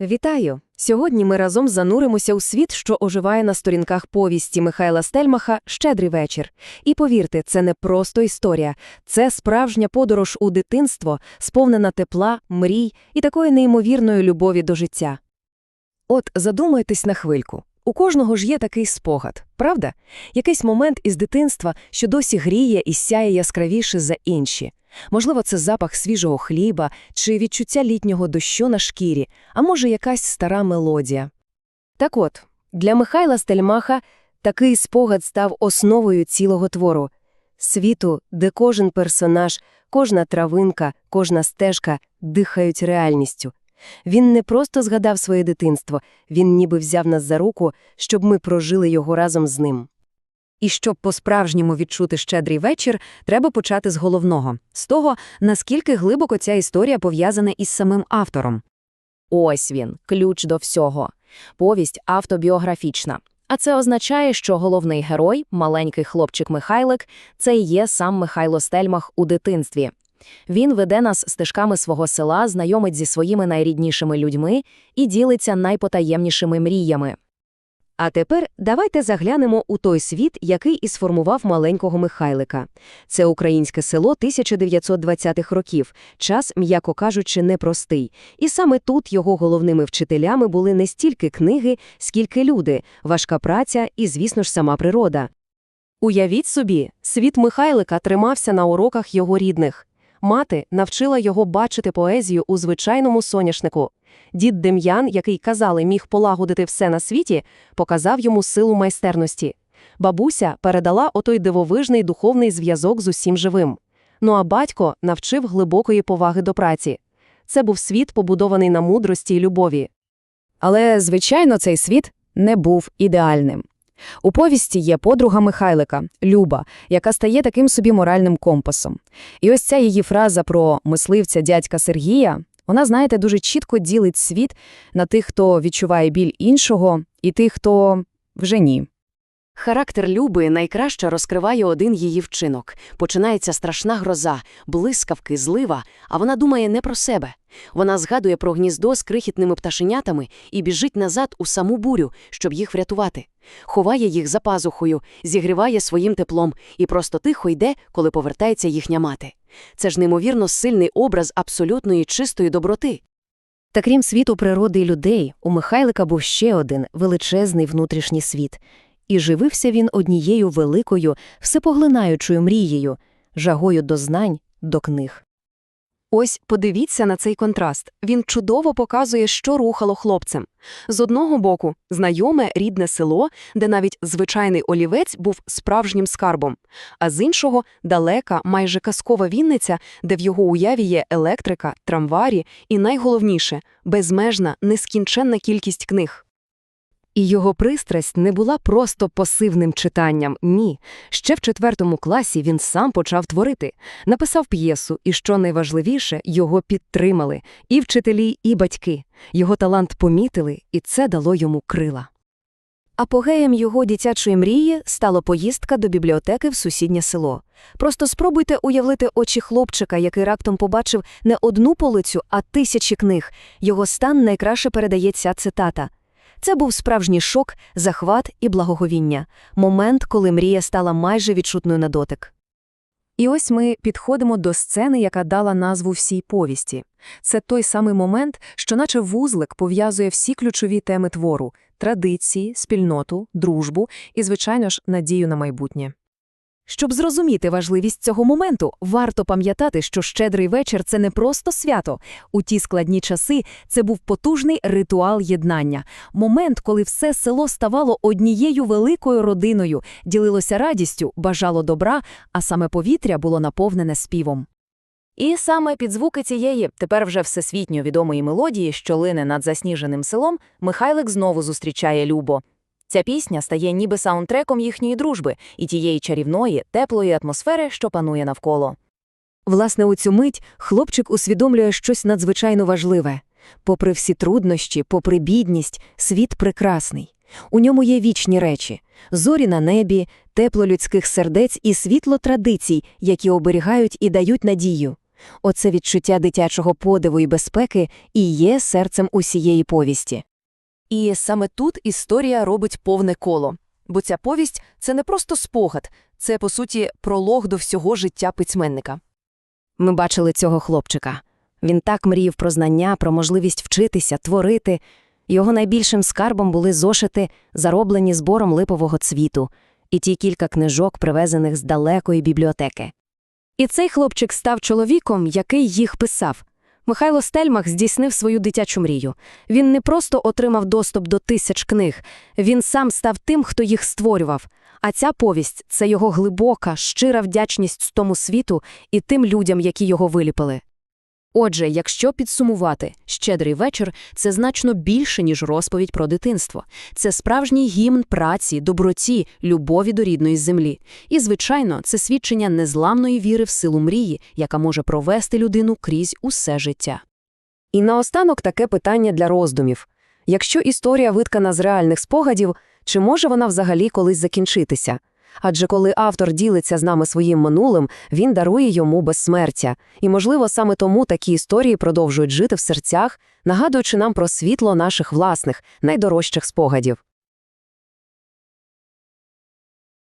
Вітаю! Сьогодні ми разом зануримося у світ, що оживає на сторінках повісті Михайла Стельмаха «Щедрий вечір». І повірте, це не просто історія, це справжня подорож у дитинство, сповнена тепла, мрій і такої неймовірної любові до життя. От задумайтесь на хвильку. У кожного ж є такий спогад, правда? Якийсь момент із дитинства, що досі гріє і сяє яскравіше за інші. Можливо, це запах свіжого хліба чи відчуття літнього дощу на шкірі, а може, якась стара мелодія. Так от, для Михайла Стельмаха такий спогад став основою цілого твору – світу, де кожен персонаж, кожна травинка, кожна стежка дихають реальністю. Він не просто згадав своє дитинство, він ніби взяв нас за руку, щоб ми прожили його разом з ним. І щоб по-справжньому відчути щедрий вечір, треба почати з головного – з того, наскільки глибоко ця історія пов'язана із самим автором. Ось він, ключ до всього. Повість автобіографічна. А це означає, що головний герой, маленький хлопчик Михайлик, це і є сам Михайло Стельмах у дитинстві. Він веде нас стежками свого села, знайомить зі своїми найріднішими людьми і ділиться найпотаємнішими мріями. А тепер давайте заглянемо у той світ, який і сформував маленького Михайлика. Це українське село 1920-х років, час, м'яко кажучи, непростий. І саме тут його головними вчителями були не стільки книги, скільки люди, важка праця і, звісно ж, сама природа. Уявіть собі, світ Михайлика тримався на уроках його рідних. Мати навчила його бачити поезію у звичайному соняшнику. Дід Дем'ян, який, казали, міг полагодити все на світі, показав йому силу майстерності. Бабуся передала отой дивовижний духовний зв'язок з усім живим. Ну а батько навчив глибокої поваги до праці. Це був світ, побудований на мудрості й любові. Але, звичайно, цей світ не був ідеальним. У повісті є подруга Михайлика, Люба, яка стає таким собі моральним компасом. І ось ця її фраза про мисливця дядька Сергія, вона, знаєте, дуже чітко ділить світ на тих, хто відчуває біль іншого, і тих, хто вже ні. Характер Люби найкраще розкриває один її вчинок. Починається страшна гроза, блискавки, злива, а вона думає не про себе. Вона згадує про гніздо з крихітними пташенятами і біжить назад у саму бурю, щоб їх врятувати. Ховає їх за пазухою, зігріває своїм теплом і просто тихо йде, коли повертається їхня мати. Це ж неймовірно сильний образ абсолютної чистої доброти. Та крім світу природи і людей, у Михайлика був ще один величезний внутрішній світ. І живився він однією великою, всепоглинаючою мрією, жагою до знань, до книг. Ось подивіться на цей контраст. Він чудово показує, що рухало хлопцем. З одного боку, знайоме рідне село, де навіть звичайний олівець був справжнім скарбом, а з іншого далека, майже казкова Вінниця, де в його уяві є електрика, трамварі і, найголовніше, безмежна, нескінченна кількість книг. І його пристрасть не була просто пасивним читанням, ні. Ще в четвертому класі він сам почав творити, написав п'єсу, і, що найважливіше, його підтримали і вчителі, і батьки. Його талант помітили, і це дало йому крила. Апогеєм його дитячої мрії стала поїздка до бібліотеки в сусіднє село. Просто спробуйте уявити очі хлопчика, який раптом побачив не одну полицю, а тисячі книг. Його стан найкраще передає ця цитата. Це був справжній шок, захват і благоговіння, момент, коли мрія стала майже відчутною на дотик. І ось ми підходимо до сцени, яка дала назву всій повісті. Це той самий момент, що наче вузлик пов'язує всі ключові теми твору традиції, спільноту, дружбу і, звичайно ж, надію на майбутнє. Щоб зрозуміти важливість цього моменту, варто пам'ятати, що щедрий вечір це не просто свято. У ті складні часи це був потужний ритуал єднання, момент, коли все село ставало однією великою родиною, ділилося радістю, бажало добра, а саме повітря було наповнене співом. І саме під звуки цієї, тепер вже всесвітньо відомої мелодії, що лине над засніженим селом, Михайлик знову зустрічає Любо. Ця пісня стає ніби саундтреком їхньої дружби і тієї чарівної, теплої атмосфери, що панує навколо. Власне, у цю мить хлопчик усвідомлює щось надзвичайно важливе. Попри всі труднощі, попри бідність, світ прекрасний. У ньому є вічні речі зорі на небі, тепло людських сердець і світло традицій, які оберігають і дають надію. Оце відчуття дитячого подиву і безпеки і є серцем усієї повісті. І саме тут історія робить повне коло. Бо ця повість – це не просто спогад, це, по суті, пролог до всього життя письменника. Ми бачили цього хлопчика. Він так мріяв про знання, про можливість вчитися, творити. Його найбільшим скарбом були зошити, зароблені збором липового цвіту, і ті кілька книжок, привезених з далекої бібліотеки. І цей хлопчик став чоловіком, який їх писав. Михайло Стельмах здійснив свою дитячу мрію. Він не просто отримав доступ до тисяч книг, він сам став тим, хто їх створював. А ця повість – це його глибока, щира вдячність тому світу і тим людям, які його виліпили. Отже, якщо підсумувати, «Щедрий вечір» – це значно більше, ніж розповідь про дитинство. Це справжній гімн праці, доброті, любові до рідної землі. І, звичайно, це свідчення незламної віри в силу мрії, яка може провести людину крізь усе життя. І наостанок таке питання для роздумів. Якщо історія виткана з реальних спогадів, чи може вона взагалі колись закінчитися? Адже коли автор ділиться з нами своїм минулим, він дарує йому безсмертя. І, можливо, саме тому такі історії продовжують жити в серцях, нагадуючи нам про світло наших власних, найдорожчих спогадів.